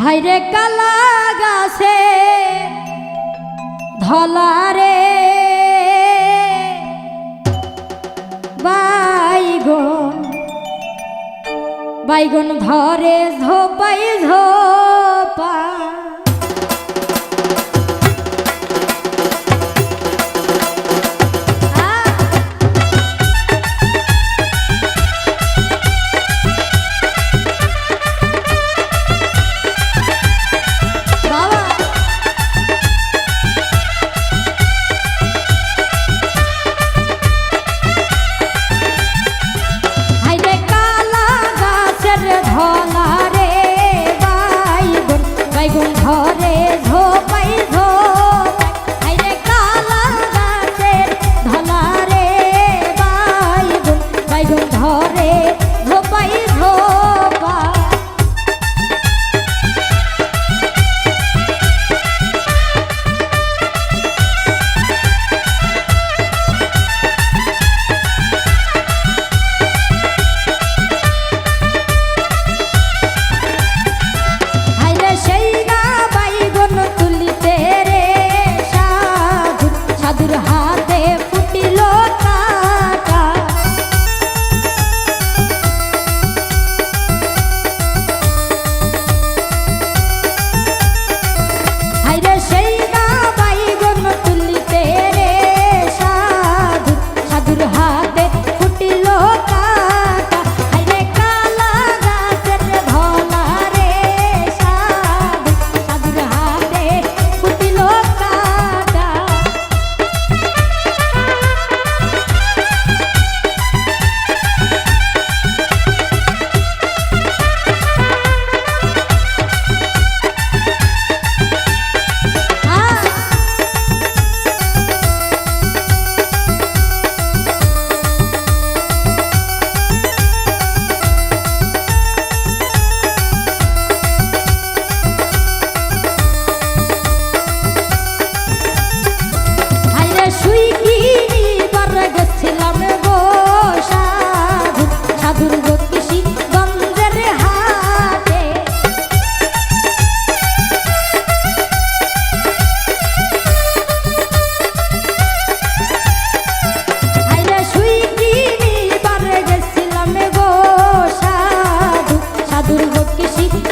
ভাইরে কালা গাছে ধলারে। বাইগন বাইগন ধরে ঝোপাই ঝোপা। दुर्भोग की शिक्षा